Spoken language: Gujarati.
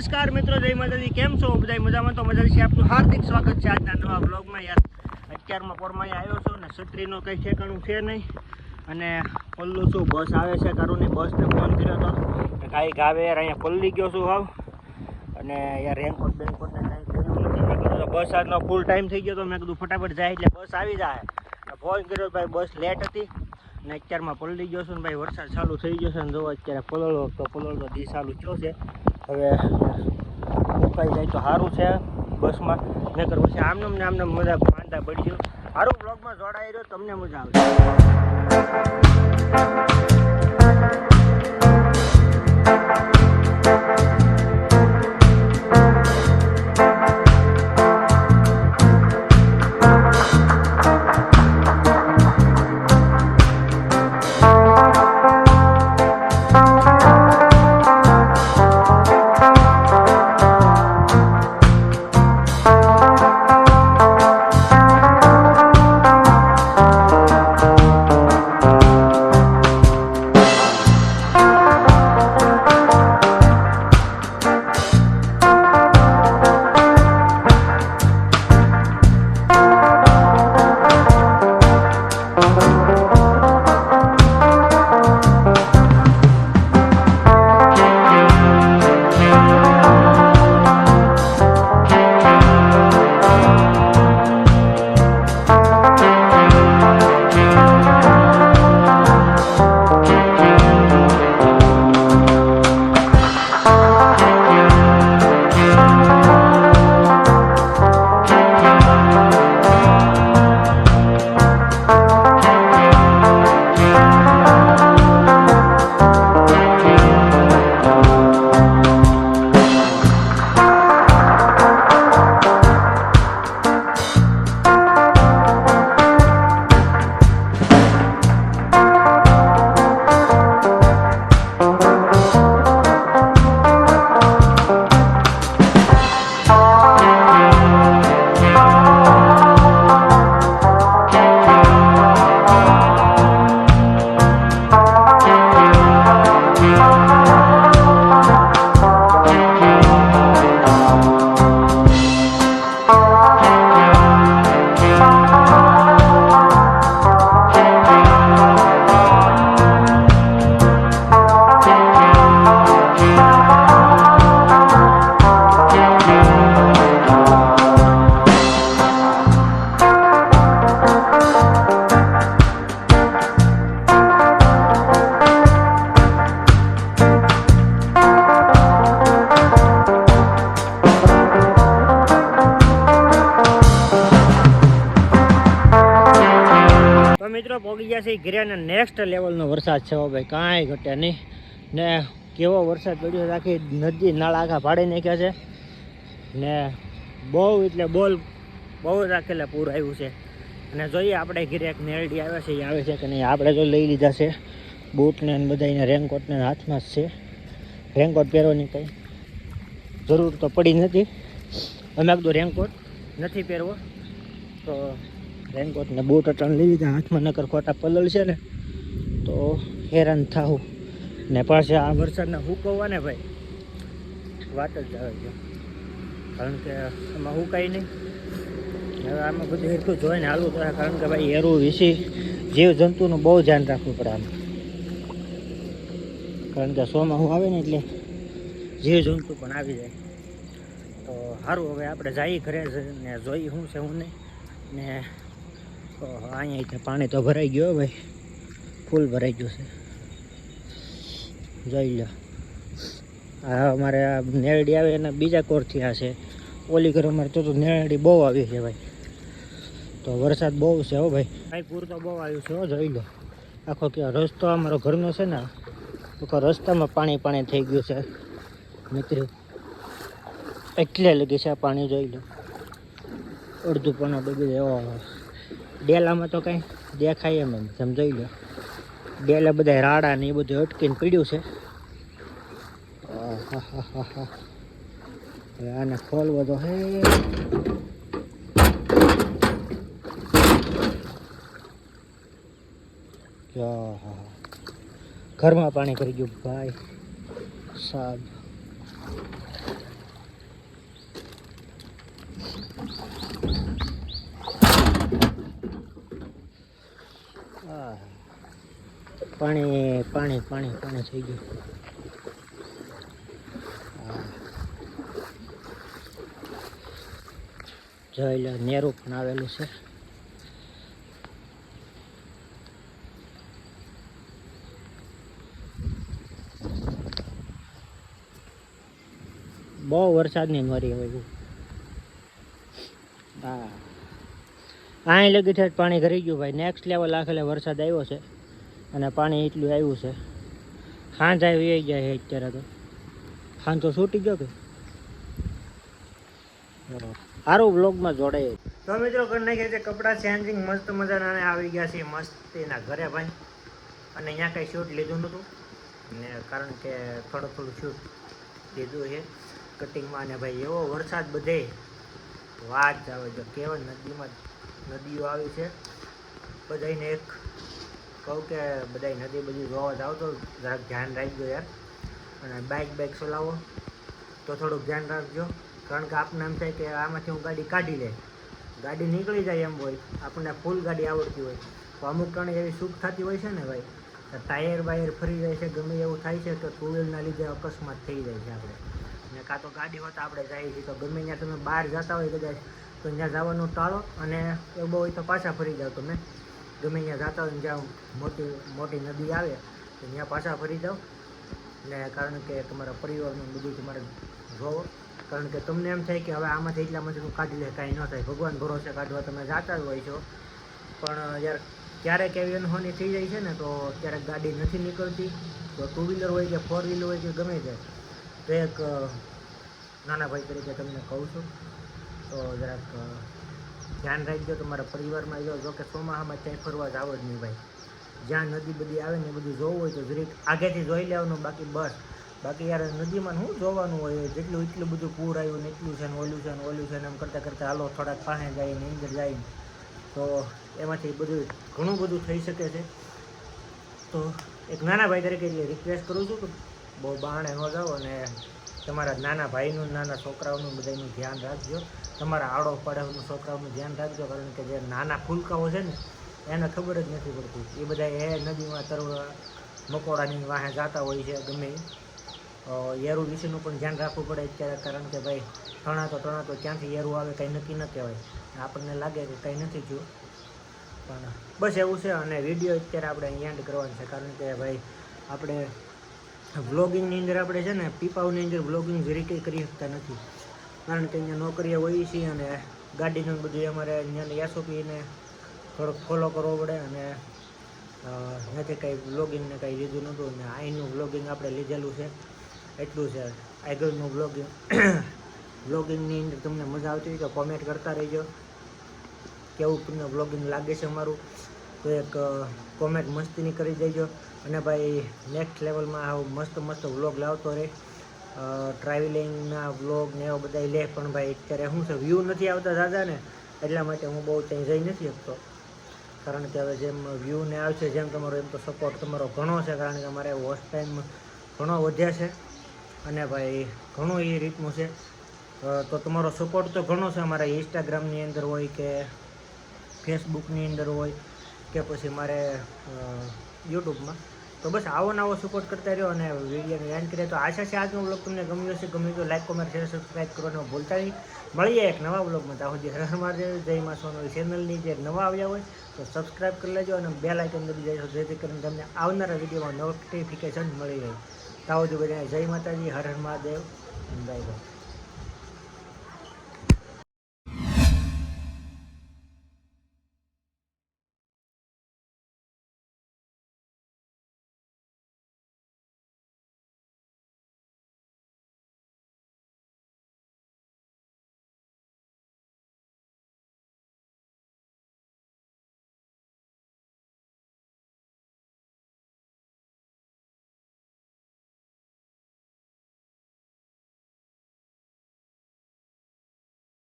નમસ્કાર મિત્રો, જય માતાજી. કેમ છો? બધા મજામાં? તો મજા છે આપનું હાર્દિક સ્વાગત છે આજના નવા બ્લોગમાં યાર, અત્યારમાં પોરમાં આવ્યો છું ને છત્રીનો કંઈ ઠેકાણું છે નહીં. અને પલ્લું શું, બસ આવે છે કરુની? બસને ફોન કર્યો હતો કાંઈ આવે યાર, અહીંયા પલ્લી ગયો છું હાવ. અને યાર, રેનકોટ કીધું બસ આજનો ફૂલ ટાઈમ થઈ ગયો તો. મેં કીધું, ફટાફટ જાય એટલે બસ આવી જાય. ફોન કર્યો ભાઈ બસ લેટ હતી. ને અત્યારમાં પલળી ગયો છું ને ભાઈ, વરસાદ ચાલુ થઈ ગયો છે. ને જો અત્યારે પલળો તો પલળો દી ચાલુ થયો છે. હવે મુકાઈ જાય તો સારું છે બસમાં. નકર પછી આમને ને આમને મજા માંદા પડી ગયો. સારું બ્લોગમાં જોડાઈ રહ્યો, તમને મજા આવશે. મિત્રો પોગી ગયા છે ઘરે અને નેક્સ્ટ લેવલનો વરસાદ છે ભાઈ, કાંઈ ઘટે નહીં. ને કેવો વરસાદ પડ્યો આખી નદી નાળા આખા પાડી નાખ્યા છે. ને બહુ એટલે બોલ, બહુ રાખેલા પૂર આવ્યું છે. અને જોઈએ આપણે ઘરે એક મેરડી આવે છે એ આવે છે કે નહીં, આપણે જો લઈ લીધા છે. બૂટને ને બધા રેનકોટને હાથમાં જ છે. રેનકોટ પહેરવાની કંઈ જરૂર તો પડી નથી. અમે કીધું રેનકોટ નથી પહેરવો. તો રેનકોટ ને બૂટ અટણ લઈ લીધા. હાથમાં નકર ખોટા પલળ છે ને, તો હેરાન થાવું ને પાછા આ વરસાદના હુકવવા ને ભાઈ. વાત જ આવે છે. કારણ કે એમાં હુકાય નહીં. હવે આમાં બધું એટલું જોઈને હાલવું પડે. કારણ કે ભાઈ એરું વિશે જીવ જંતુનું બહુ ધ્યાન રાખવું પડે આમ. કારણ કે સોમાં આવે ને એટલે જીવ જંતુ પણ આવી જાય. તો સારું હવે આપણે જઈએ ઘરે ને જોઈએ શું છે, શું નહીં. ને અહીંયા પાણી તો ભરાઈ ગયો ભાઈ. ફૂલ ભરાઈ ગયું છે. જોઈ લો. આ અમારે આ નેરડી આવે એના બીજા કોરથી આ છે. ઓલી ઘર અમારે તો નેરડી બહુ આવી છે ભાઈ. તો વરસાદ બહુ છે હો ભાઈ. ભાઈ, પૂર તો બહુ આવ્યું છે હો, જોઈ લો. આખો કે રસ્તો અમારો ઘરનો છે ને, આખો રસ્તામાં પાણી પાણી થઈ ગયું છે. મિત્રો એટલે લગી છે આ પાણી, જોઈ લો. અડધું પણ બધું એવો ડેલામાં તો કંઈ દેખાય એમ એમ. જેમ જોઈ લો ડેલા બધા રાડા ને એ બધું અટકીને પીડ્યું છે. આને ખોલવો તો હે. ઘરમાં પાણી કરી ગયું. ભાઈ સાહેબ પાણી પાણી પાણી પાણી થઈ ગયું. જોઈ લો નેરું પણ આવેલું છે. બહુ વરસાદની મરી હોય હા. અહીં લગી છે પાણી ઘરી ગયું ભાઈ. નેક્સ્ટ લેવલ આખેલે વરસાદ આવ્યો છે અને પાણી એટલું આવ્યું છે. સાંજ આવી જાય છે અત્યારે તો. સાંજ તો છૂટી ગયો કે? સારું બ્લોગમાં જોડાય તો મિત્રો ઘર નાખ્યા છે કપડાં ચેન્જિંગ મસ્ત મજાના આવી ગયા છે મસ્ત એના ઘરે ભાઈ. અને અહીંયા કાંઈ શૂટ લીધું નહોતું. ને કારણ કે થોડું થોડું શૂટ લીધું છે. કટિંગમાં અને ભાઈ એવો વરસાદ બધે. વાત જ આવે જો કેવળ નદીમાં નદીઓ આવી છે. બધાને એક કહું કે બધા નદી બધી જોવા જાઓ તો જરાક ધ્યાન રાખજો યાર. અને બાઇક બાઇક ચલાવો. તો થોડુંક ધ્યાન રાખજો. કારણ કે આપણને એમ થાય કે આમાંથી હું ગાડી કાઢી લે. ગાડી નીકળી જાય એમ હોય. આપણને ફૂલ ગાડી આવડતી હોય. તો અમુક કારણે એવી સુખ થતી હોય છે ને ભાઈ ટાયર બાયર ફરી જાય છે, ગમે એવું થાય છે, તો ટુ વ્હીલના લીધે અકસ્માત થઈ જાય છે આપણે. ને કાં તો ગાડી હોતા આપણે જઈએ છીએ. તો ગમે ત્યાં તમે બહાર જતા હોય કદાચ, તો ત્યાં જવાનું ટાળો અને એવું હોય તો પાછા ફરી જાઓ તમે. ગમે ત્યાં જતા હોય જ્યાં મોટી મોટી નદી આવે, તો ત્યાં પાછા ફરી જાઓ. ને કારણ કે તમારા પરિવારનું બધું તમારે જોવો. કારણ કે તમને એમ થાય કે હવે આમાંથી એટલામાંથી હું કાઢી લે, કાંઈ ન થાય. ભગવાન ભરોસે કાઢવા તમે જાતા જ હોય છો. પણ યાર, ક્યારેક એવી અનહોની થઈ જાય છે ને, તો ક્યારેક ગાડી નથી નીકળતી, તો ટુ વ્હીલર હોય કે ફોર વ્હીલર હોય કે ગમે તે. તો એક નાના ભાઈ તરીકે તમને કહું છું. તો જરાક ધ્યાન રાખજો તમારા પરિવારમાં જો જો કે ચોમાસામાં ક્યાંય ફરવા જાવ જ નહીં ભાઈ. જ્યાં નદી બધી આવે ને બધું જોવું હોય તો જરીક આગેથી જોઈ લેવાનું, બાકી બસ. બાકી યાર નદીમાં શું જોવાનું હોય? જેટલું એટલું બધું પૂર આવ્યું ને એટલું છે ને ઓલું છે ને ઓલું છે ને એમ કરતાં કરતાં હાલો થોડાક પાસે જાય ને અંદર જાય તો એમાંથી બધું ઘણું બધું થઈ શકે છે. તો એક નાના ભાઈ તરીકે રિક્વેસ્ટ કરું છું કે બહુ બાણે ન જાઓ અને તમારા નાના ભાઈનું, નાના છોકરાઓનું બધાનું ધ્યાન રાખજો. તમારા આડો પાડોનું છોકરાઓનું ધ્યાન રાખજો, કારણ કે જે નાના ફૂલકાઓ છે ને, એને ખબર જ નથી પડતી. એ બધા એ નદીમાં તરવા, મકોડાની વાહે જાતા હોય છે ગમે. યેરું વિશેનું પણ ધ્યાન રાખવું પડે અત્યારે, કારણ કે ભાઈ, તણાતો તણાતો ક્યાંથી યેરું આવે કંઈ નક્કી ન કહેવાય. આપણને લાગે કે કંઈ નથી થયું. પણ બસ એવું છે અને વીડિયો અત્યારે આપણે અહીંયા એન્ડ કરવાનો છે, કારણ કે ભાઈ, આપણે વ્લોગિંગની અંદર આપણે છે ને પીપાઉની અંદર વ્લોગિંગ જે કંઈ કરી શકતા નથી. કારણ કે અહીંયા નોકરીએ હોઈએ છીએ અને ગાડીનું બધું અમારે અહીંયા એસઓપીને થોડોક ફોલો કરવો પડે અને નથી કંઈ વ્લોગિંગને કંઈ લીધું નહોતું અને અહીંનું વ્લોગિંગ આપણે લીધેલું છે. એટલું છે આગળનું વ્લોગિંગ વ્લોગિંગની અંદર તમને મજા આવતી હોય તો કોમેન્ટ કરતા રહેજો. કેવું તમને વ્લોગિંગ લાગે છે અમારું? તો એક કોમેન્ટ મસ્તીની કરી દેજો. અને ભાઈ નેક્સ્ટ લેવલમાં આવું મસ્ત મસ્ત વ્લોગ લાવતો રહે ટ્રાવેલિંગના વ્લોગ ને એવા બધા લે, પણ ભાઈ, અત્યારે શું છે વ્યૂ નથી આવતા દાદા ને એટલા માટે હું બહુ ત્યાં જઈ નથી શકતો. કારણ કે હવે જેમ વ્યૂ ને આવશે, જેમ તમારો, એમ તો સપોર્ટ તમારો ઘણો છે, કારણ કે અમારે વોચ ટાઈમ ઘણો વધ્યા છે. અને ભાઈ, ઘણું એ રીતનું છે. તો તમારો સપોર્ટ તો ઘણો છે, અમારા ઇન્સ્ટાગ્રામની અંદર હોય કે ફેસબુકની અંદર હોય. કે પછી મારે યુટ્યુબમાં. તો બસ આવો નવો સપોર્ટ કરતા રહ્યો અને વિડીયોને એન્ડ કરીએ. તો આશા છે આજનો બ્લોગ તમને ગમ્યો હશે. ગમ્યું તો લાઈક કોમેન્ટ શેર સબસ્ક્રાઈબ કરવાનું ભૂલતા નહીં. મળીએ એક નવા બ્લોગમાં ત્યાં સુધી હર મહાદેવ, જય મા સોનલ ચેનલની જે નવા આવ્યા હોય, તો સબસ્ક્રાઈબ કરી લેજો અને બે લાઇકન દબી જાય જેથી કરીને તમને આવનારા વિડીયોમાં નોટિફિકેશન મળી સુધી બધા જય માતાજી, હર હર મહાદેવ બાય બાય